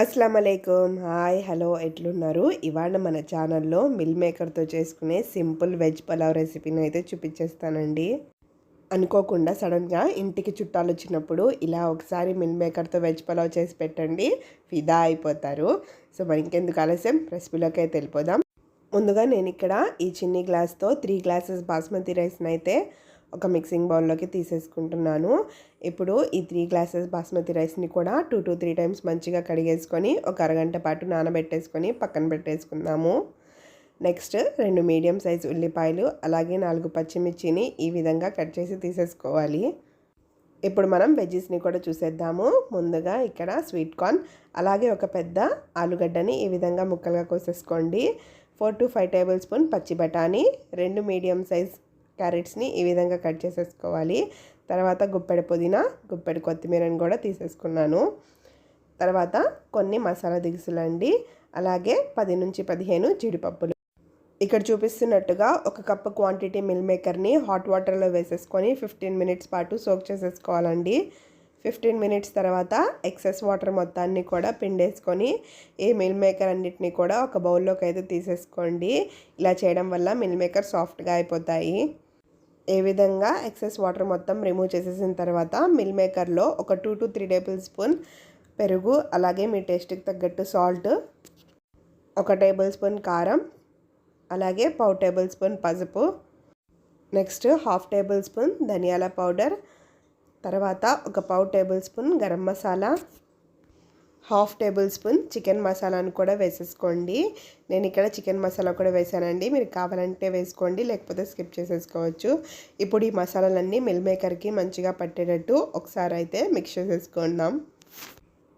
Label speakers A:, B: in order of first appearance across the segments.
A: అస్సలం అయికం hi hello ఎట్లున్నారు? ఇవాళ మన ఛానల్లో మిల్ మేకర్తో చేసుకునే సింపుల్ వెజ్ పలావ్ రెసిపీని అయితే చూపించేస్తానండి. అనుకోకుండా సడన్గా ఇంటికి చుట్టాలు వచ్చినప్పుడు ఇలా ఒకసారి మిల్ మేకర్తో వెజ్ పలావ్ చేసి పెట్టండి ఫిదా అయిపోతారు. సో మరి ఇంకెందుకు ఆలస్యం? రెసిపీలోకి అయితే వెళ్ళిపోదాం. ముందుగా నేను ఇక్కడ ఈ చిన్ని గ్లాస్తో త్రీ గ్లాసెస్ బాస్మతి రైస్ని అయితే ఒక మిక్సింగ్ బౌల్లోకి తీసేసుకుంటున్నాను. ఇప్పుడు ఈ త్రీ గ్లాసెస్ బాస్మతి రైస్ని కూడా టూ టు త్రీ టైమ్స్ మంచిగా కడిగేసుకొని ఒక అరగంట పాటు నానబెట్టేసుకొని పక్కన పెట్టేసుకుందాము. నెక్స్ట్ రెండు మీడియం సైజ్ ఉల్లిపాయలు అలాగే నాలుగు పచ్చిమిర్చిని ఈ విధంగా కట్ చేసి తీసేసుకోవాలి. ఇప్పుడు మనం వెజ్జెస్ని కూడా చూసేద్దాము. ముందుగా ఇక్కడ స్వీట్ కార్న్ అలాగే ఒక పెద్ద ఆలుగడ్డని ఈ విధంగా ముక్కలుగా కోసేసుకోండి. Four to five tablespoon పచ్చి బఠానీ రెండు మీడియం సైజ్ క్యారెట్స్ని ఈ విధంగా కట్ చేసేసుకోవాలి. తర్వాత గుప్పెడు పుదీనా గుప్పెడు కొత్తిమీరని కూడా తీసేసుకున్నాను. తర్వాత కొన్ని మసాలా దిగుసులండి అలాగే పది నుంచి పదిహేను జీడిపప్పులు. ఇక్కడ చూపిస్తున్నట్టుగా ఒక కప్పు క్వాంటిటీ మిల్ మేకర్ని హాట్ వాటర్లో వేసేసుకొని ఫిఫ్టీన్ మినిట్స్ పాటు సోక్ చేసేసుకోవాలండి. ఫిఫ్టీన్ మినిట్స్ తర్వాత ఎక్సెస్ వాటర్ మొత్తాన్ని కూడా పిండేసుకొని ఈ మిల్ మేకర్ అన్నిటిని కూడా ఒక బౌల్లోకి అయితే తీసేసుకోండి. ఇలా చేయడం వల్ల మిల్ మేకర్ సాఫ్ట్గా అయిపోతాయి. ఏ విధంగా ఎక్సెస్ వాటర్ మొత్తం రిమూవ్ చేసేసిన తర్వాత మిల్ మేకర్లో ఒక two to three tablespoon పెరుగు అలాగే మీ టేస్ట్కి తగ్గట్టు సాల్ట్ ఒక టేబుల్ స్పూన్ కారం అలాగే పావు టేబుల్ స్పూన్ పసుపు నెక్స్ట్ హాఫ్ టేబుల్ స్పూన్ ధనియాల పౌడర్ తర్వాత ఒక పావు tablespoon garam masala half tablespoon chicken మసాలాను కూడా వేసేసుకోండి. నేను ఇక్కడ చికెన్ మసాలా కూడా వేసానండి. మీరు కావాలంటే వేసుకోండి లేకపోతే స్కిప్ చేసేసుకోవచ్చు. ఇప్పుడు ఈ మసాలాలన్నీ మిల్ మేకర్కి మంచిగా పట్టేటట్టు ఒకసారి అయితే మిక్స్ చేసేసుకుందాం.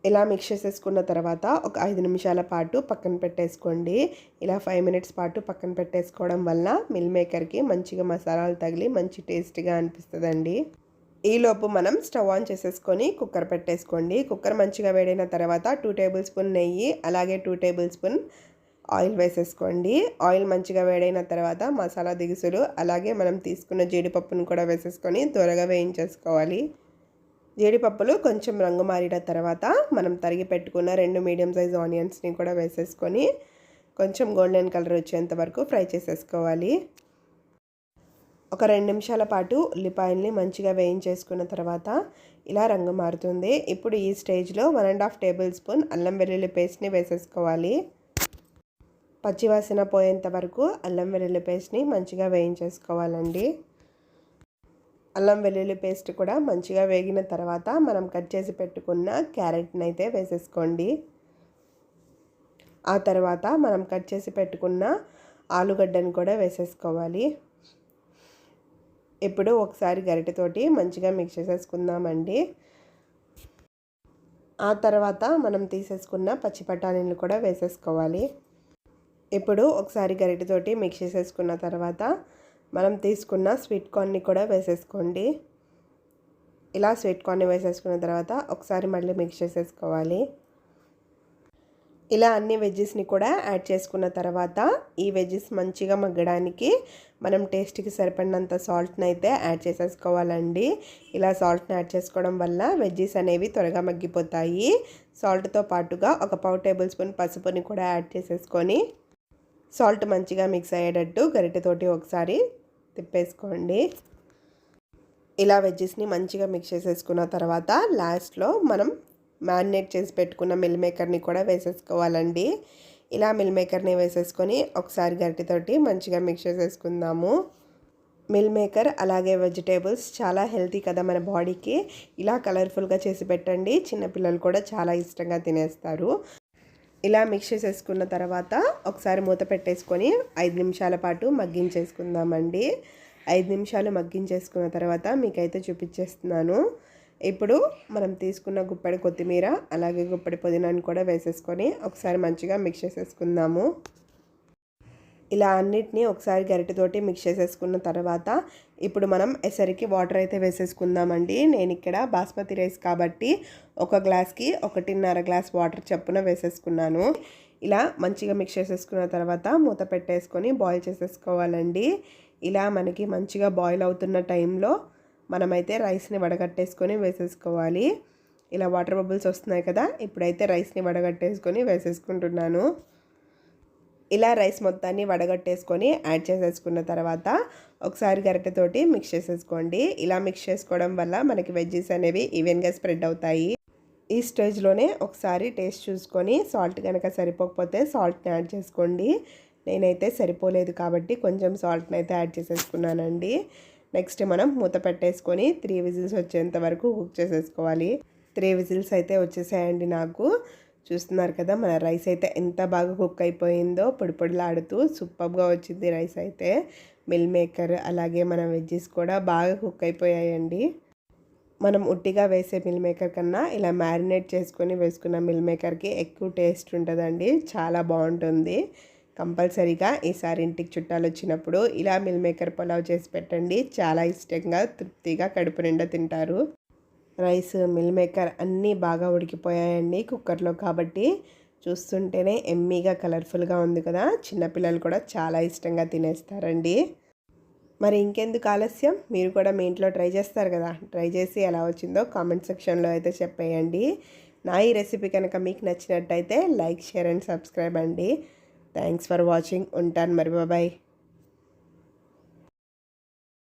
A: ఇలా మిక్స్ చేసేసుకున్న తర్వాత ఒక ఐదు నిమిషాల పాటు పక్కన పెట్టేసుకోండి. ఇలా ఫైవ్ మినిట్స్ పాటు పక్కన పెట్టేసుకోవడం వల్ల మిల్ మేకర్కి మంచిగా మసాలాలు తగిలి మంచి టేస్ట్గా అనిపిస్తుందండి. ఈలోపు మనం స్టవ్ ఆన్ చేసేసుకొని కుక్కర్ పెట్టేసుకోండి. కుక్కర్ మంచిగా వేడైన తర్వాత టూ టేబుల్ స్పూన్ నెయ్యి అలాగే టూ టేబుల్ స్పూన్ ఆయిల్ వేసేసుకోండి. ఆయిల్ మంచిగా వేడైన తర్వాత మసాలా దిగుసులు అలాగే మనం తీసుకున్న జీడిపప్పును కూడా వేసేసుకొని త్వరగా వేయించేసుకోవాలి. జీడిపప్పులు కొంచెం రంగు మారిన తర్వాత మనం తరిగి పెట్టుకున్న రెండు మీడియం సైజ్ ఆనియన్స్ని కూడా వేసేసుకొని కొంచెం గోల్డెన్ కలర్ వచ్చేంత వరకు ఫ్రై చేసేసుకోవాలి. ఒక రెండు నిమిషాల పాటు ఉల్లిపాయల్ని మంచిగా వేయించేసుకున్న తర్వాత ఇలా రంగు మారుతుంది. ఇప్పుడు ఈ స్టేజ్లో one and half tablespoon అల్లం వెల్లుల్లి పేస్ట్ని వేసేసుకోవాలి. పచ్చివాసన పోయేంత వరకు అల్లం వెల్లుల్లి పేస్ట్ని మంచిగా వేయించేసుకోవాలండి. అల్లం వెల్లుల్లి పేస్ట్ కూడా మంచిగా వేగిన తర్వాత మనం కట్ చేసి పెట్టుకున్న క్యారెట్ని అయితే వేసేసుకోండి. ఆ తర్వాత మనం కట్ చేసి పెట్టుకున్న ఆలుగడ్డను కూడా వేసేసుకోవాలి. ఇప్పుడు ఒకసారి గరిటెతోటి మంచిగా మిక్స్ చేసేసుకుందామండి. ఆ తర్వాత మనం తీసేసుకున్న పచ్చి బఠానీలు కూడా వేసేసుకోవాలి. ఇప్పుడు ఒకసారి గరిటెతోటి మిక్స్ చేసేసుకున్న తర్వాత మనం తీసుకున్న స్వీట్ కార్న్ని కూడా వేసేసుకోండి. ఇలా స్వీట్ కార్న్ని వేసేసుకున్న తర్వాత ఒకసారి మళ్ళీ మిక్స్ చేసేసుకోవాలి. ఇలా అన్ని వెజ్జెస్ని కూడా యాడ్ చేసుకున్న తర్వాత ఈ వెజ్జెస్ మంచిగా మగ్గడానికి మనం టేస్ట్కి సరిపడినంత సాల్ట్ని అయితే యాడ్ చేసేసుకోవాలండి. ఇలా సాల్ట్ని యాడ్ చేసుకోవడం వల్ల వెజ్జెస్ అనేవి త్వరగా మగ్గిపోతాయి. సాల్ట్తో పాటుగా ఒక పావు టేబుల్ స్పూన్ పసుపుని కూడా యాడ్ చేసేసుకొని సాల్ట్ మంచిగా మిక్స్ అయ్యేటట్టు గరిటెతోటి ఒకసారి తిప్పేసుకోండి. ఇలా వెజ్జెస్ని మంచిగా మిక్స్ చేసేసుకున్న తర్వాత లాస్ట్లో మనం మ్యారినేట్ చేసి పెట్టుకున్న మిల్ మేకర్ని కూడా వేసేసుకోవాలండి. ఇలా మిల్ మేకర్ని వేసేసుకొని ఒకసారి గరిటితోటి మంచిగా మిక్స్ చేసేసుకుందాము. మిల్ మేకర్ అలాగే వెజిటేబుల్స్ చాలా హెల్తీ కదా మన బాడీకి. ఇలా కలర్ఫుల్గా చేసి పెట్టండి. చిన్నపిల్లలు కూడా చాలా ఇష్టంగా తినేస్తారు. ఇలా మిక్స్ చేసేసుకున్న తర్వాత ఒకసారి మూత పెట్టేసుకొని ఐదు నిమిషాల పాటు మగ్గించేసుకుందామండి. ఐదు నిమిషాలు మగ్గించేసుకున్న తర్వాత మీకైతే చూపించేస్తున్నాను. ఇప్పుడు మనం తీసుకున్న గుప్పడి కొత్తిమీర అలాగే గుప్పడి పుదీనాను కూడా వేసేసుకొని ఒకసారి మంచిగా మిక్స్ చేసేసుకుందాము. ఇలా అన్నిటినీ ఒకసారి గరిటెతోటి మిక్స్ చేసేసుకున్న తర్వాత ఇప్పుడు మనం ఎసరికి వాటర్ అయితే వేసేసుకుందామండి. నేను ఇక్కడ బాస్మతి రైస్ కాబట్టి ఒక గ్లాస్కి ఒకటిన్నర గ్లాస్ వాటర్ చప్పున వేసేసుకున్నాను. ఇలా మంచిగా మిక్స్ చేసేసుకున్న తర్వాత మూత పెట్టేసుకొని బాయిల్ చేసేసుకోవాలండి. ఇలా మనకి మంచిగా బాయిల్ అవుతున్న టైంలో మనమైతే రైస్ని వడగట్టేసుకొని వేసేసుకోవాలి. ఇలా వాటర్ బబుల్స్ వస్తున్నాయి కదా ఇప్పుడైతే రైస్ని వడగట్టేసుకొని వేసేసుకుంటున్నాను. ఇలా రైస్ మొత్తాన్ని వడగట్టేసుకొని యాడ్ చేసేసుకున్న తర్వాత ఒకసారి గరిటెతోటి మిక్స్ చేసేసుకోండి. ఇలా మిక్స్ చేసుకోవడం వల్ల మనకి వెజ్జెస్ అనేవి ఈవెన్గా స్ప్రెడ్ అవుతాయి. ఈ స్టేజ్లోనే ఒకసారి టేస్ట్ చూసుకొని సాల్ట్ కనుక సరిపోకపోతే సాల్ట్ని యాడ్ చేసుకోండి. నేనైతే సరిపోలేదు కాబట్టి కొంచెం సాల్ట్ని అయితే యాడ్ చేసేసుకున్నానండి. నెక్స్ట్ మనం మూత పెట్టేసుకొని త్రీ విజిల్స్ వచ్చేంత వరకు కుక్ చేసేసుకోవాలి. త్రీ విజిల్స్ అయితే వచ్చేసాయండి నాకు. చూస్తున్నారు కదా మన రైస్ అయితే ఎంత బాగా కుక్ అయిపోయిందో పొడి పొడిలాడుతూ సూపర్గా వచ్చింది రైస్ అయితే. మిల్ మేకర్ అలాగే మన వెజ్జెస్ కూడా బాగా కుక్ అయిపోయాయండి. మనం ఉట్టిగా వేసే మిల్ మేకర్ కన్నా ఇలా మ్యారినేట్ చేసుకొని వేసుకున్న మిల్ మేకర్కి ఎక్కువ టేస్ట్ ఉంటుందండి. చాలా బాగుంటుంది. కంపల్సరీగా ఈసారి ఇంటికి చుట్టాలు వచ్చినప్పుడు ఇలా మిల్ మేకర్ పులావ్ చేసి పెట్టండి. చాలా ఇష్టంగా తృప్తిగా కడుపు నిండా తింటారు. రైస్ మిల్ మేకర్ అన్నీ బాగా ఉడికిపోయాయండి కుక్కర్లో కాబట్టి. చూస్తుంటేనే ఎమ్మీగా కలర్ఫుల్గా ఉంది కదా. చిన్నపిల్లలు కూడా చాలా ఇష్టంగా తినేస్తారండి. మరి ఇంకెందుకు ఆలస్యం? మీరు కూడా మీ ఇంట్లో ట్రై చేస్తారు కదా. ట్రై చేసి ఎలా వచ్చిందో కామెంట్ సెక్షన్లో అయితే చెప్పేయండి. నా ఈ రెసిపీ కనుక మీకు నచ్చినట్టయితే లైక్ షేర్ అండ్ సబ్స్క్రైబ్ అండి. థ్యాంక్స్ ఫర్ వాచింగ్ ఉంటాను మరి బాబాయ్